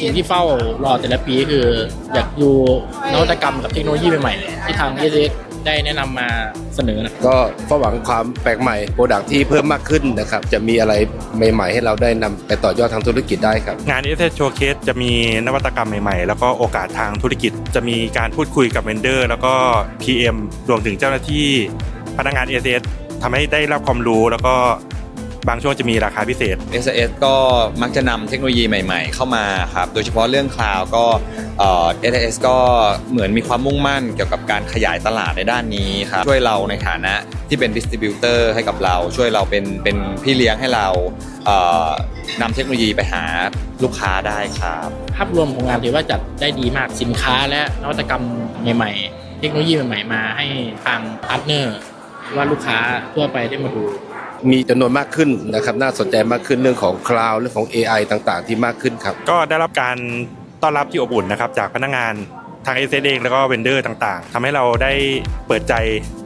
สิ่งที่เฝ้ารอแต่ละปีคืออยากดูนวัตกรรมกับเทคโนโลยีใหม่ๆที่ทางเอเได้แนะนำมาเสนอนะก็เฝ้าหวังความแปลกใหม่โปรดักที่เพิ่มมากขึ้นนะครับ จะมีอะไรใหม่ ๆ ให้เราได้นำไปต่อยอดทางธุรกิจได้ครับ งาน s อ Showcase จะมีนวัตกรรมใหม่ๆ แล้วก็โอกาสทางธุรกิจจะมีการพูดคุยกับเวนเดอร์ แล้วก็ PM รวมถึงเจ้าหน้าที่พนักงาน s อทำให้ได้รับความรู้แล้วก็ บางช่วงจะมีราคาพิเศษ SAS ก็มักจะนำเทคโนโลยีใหม่ๆ เข้ามาครับ โดยเฉพาะเรื่องคลาวก็เอ่อ SAS ก็เหมือนมีความมุ่งมั่นเกี่ยวกับการขยายตลาดในด้านนี้ครับ ช่วยเราในฐานะที่เป็นดิสติบิวเตอร์ให้กับเรา ช่วยเราเป็นเป็นพี่เลี้ยงให้เราเอ่อนำเทคโนโลยีไปหาลูกค้าได้ครับ ภาพรวมของงานถือว่าจัดได้ดีมากสินค้าและนวัตกรรมใหม่ๆ เทคโนโลยีใหม่ๆมาให้ทางพาร์ทเนอร์หรือว่าลูกค้าทั่วไปได้มาดู มีจำนวนมากขึ้นนะครับน่าสนใจมากขึ้นเรื่องของคลาวด์เรื่องของ AI ต่างๆ ที่มากขึ้นครับ ก็ได้รับการต้อนรับที่อบอุ่นนะครับจากพนักงานทาง s อเองแล้วก็เวนเดอร์ต่างๆทำให้เราได้เปิดใจ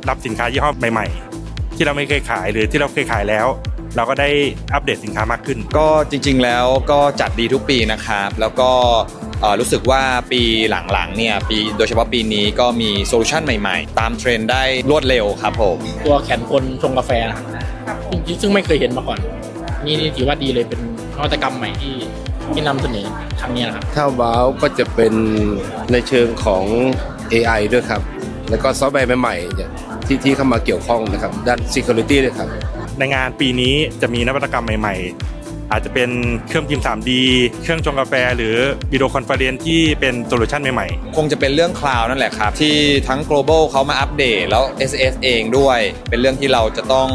รับสินค้ายี่ห้อใหม่ๆ ที่เราไม่เคยขายหรือที่เราเคยขายแล้ว เราก็ได้อัปเดตสินค้ามากขึ้น ก็จริงๆแล้วก็จัดดีทุกปีนะครับ แล้วก็เอ่อรู้สึกว่าปีหลังๆเนี่ยปีโดยเฉพาะปีนี้ก็มีโซลูชันใหม่ๆ ตามเทรนด์ได้รวดเร็วครับผม ตัวแขนคนชงกาแฟนะครับ ซึ่งซึ่งไม่เคยเห็นมาก่อน นี่นี่ถือว่าดีเลยเป็นนวัตกรรมใหม่ที่ที่นำเสนอครั้งนี้นะครับ ถ้าว้าวก็จะเป็นในเชิงของ AI ด้วยครับ แล้วก็ซอฟต์แวร์ใหม่ๆเนี่ยที่ที่เข้ามาเกี่ยวข้องนะครับด้าน Security ด้วยครับ ในงานปีนี้จะมีนวัตกรรมใหม่ ๆ อาจจะเป็นเครื่องพิมพ์ 3D เครื่องชงกาแฟ หรือวิดีโอคอนเฟอเรนซ์ที่เป็นโซลูชันใหม่ๆ คงจะเป็นเรื่องคลาวนั่นแหละครับ ที่ทั้ง global เขามาอัปเดต แล้ว SS เองด้วย เป็นเรื่องที่เราจะต้อง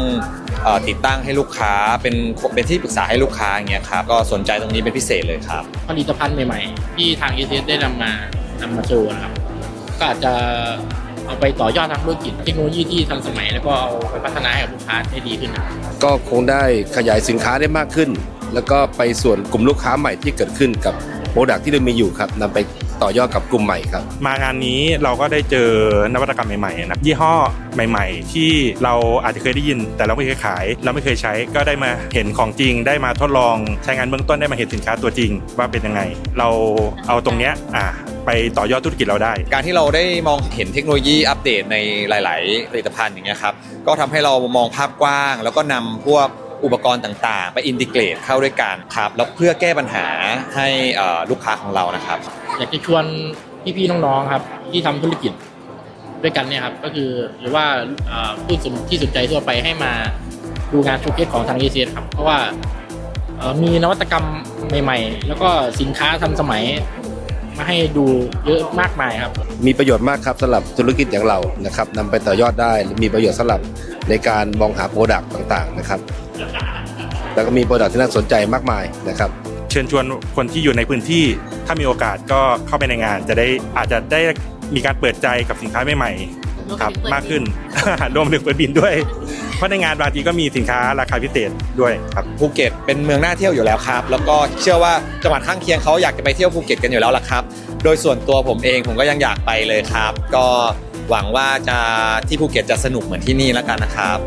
เอ่อ ติดตั้งให้ลูกค้าเป็นเป็นที่ปรึกษาให้ลูกค้าอย่างเงี้ยครับก็สนใจตรงนี้เป็นพิเศษเลยครับผลิตภัณฑ์ใหม่ๆ ที่ทาง a อ s ได้นำมานำมาโชว์นะครับ ก็อาจจะเอาไปต่อยอดทางธุรกิจเทคโนโลยีที่ทันสมัย แล้วก็เอาไปพัฒนาให้กับลูกค้าได้ดีขึ้นนะครับก็คงได้ขยายสินค้าได้มากขึ้น แล้วก็ไปส่วนกลุ่มลูกค้าใหม่ที่เกิดขึ้นกับโปรดักที่เรามีอยู่ครับนำไป ต่อยอดกับกลุ่มใหม่ครับ มางานนี้เราก็ได้เจอนวัตกรรมใหม่ๆนะยี่ห้อใหม่ ๆ ที่เราอาจจะเคยได้ยิน แต่เราไม่เคยขายเราไม่เคยใช้ก็ได้มาเห็นของจริง ได้มาทดลองใช้งานเบื้องต้นได้มาเห็นสินค้าตัวจริง ว่าเป็นยังไง เราเอาตรงเนี้ยอะไปต่อยอดธุรกิจเราได้ การที่เราได้มองเห็นเทคโนโลยีอัปเดตในหลาย ๆ ผลิตภัณฑ์อย่างเงี้ยครับก็ทำให้เรามองภาพกว้าง แล้วก็นำพวก อุปกรณ์ต่างๆ ไปอินทิเกรตเข้าด้วยกันครับแล้วเพื่อแก้ปัญหาให้ลูกค้าของเรานะครับ อยากจะชวนพี่ๆน้องๆครับที่ทำธุรกิจด้วยกันเนี่ยครับก็คือหรือว่าผู้สนที่สนใจทั่วไปให้มาดูงานชว์เคสของทาง a อ s ครับเพราะว่ามีนวัตกรรมใหม่ ๆ แล้วก็สินค้าทันสมัย มาให้ดูเยอะมากมายครับ มีประโยชน์มากครับสำหรับธุรกิจอย่างเรานะครับนำไปต่อยอดได้มีประโยชน์สำหรับในการมองหาโปรดักต์ต่างๆนะครับ แล้วก็มีโปรดักต์ที่น่าสนใจมากมายนะครับเชิญชวนคนที่อยู่ในพื้นที่ ถ้ามีโอกาสก็เข้าไปในงาน จะได้อาจจะได้มีการเปิดใจกับสินค้าใหม่ๆ ครับมากขึ้นรวมถึงเปิดบินด้วย เพราะในงานบางทีก็มีสินค้าราคาพิเศษด้วยครับภูเก็ตเป็นเมืองน่าเที่ยวอยู่แล้วครับ แล้วก็เชื่อว่าจังหวัดข้างเคียงเขาอยากจะไปเที่ยวภูเก็ตกันอยู่แล้วล่ะครับ โดยส่วนตัวผมเองผมก็ยังอยากไปเลยครับ ก็หวังว่าจะที่ภูเก็ตจะสนุกเหมือนที่นี่แล้วกันนะครับ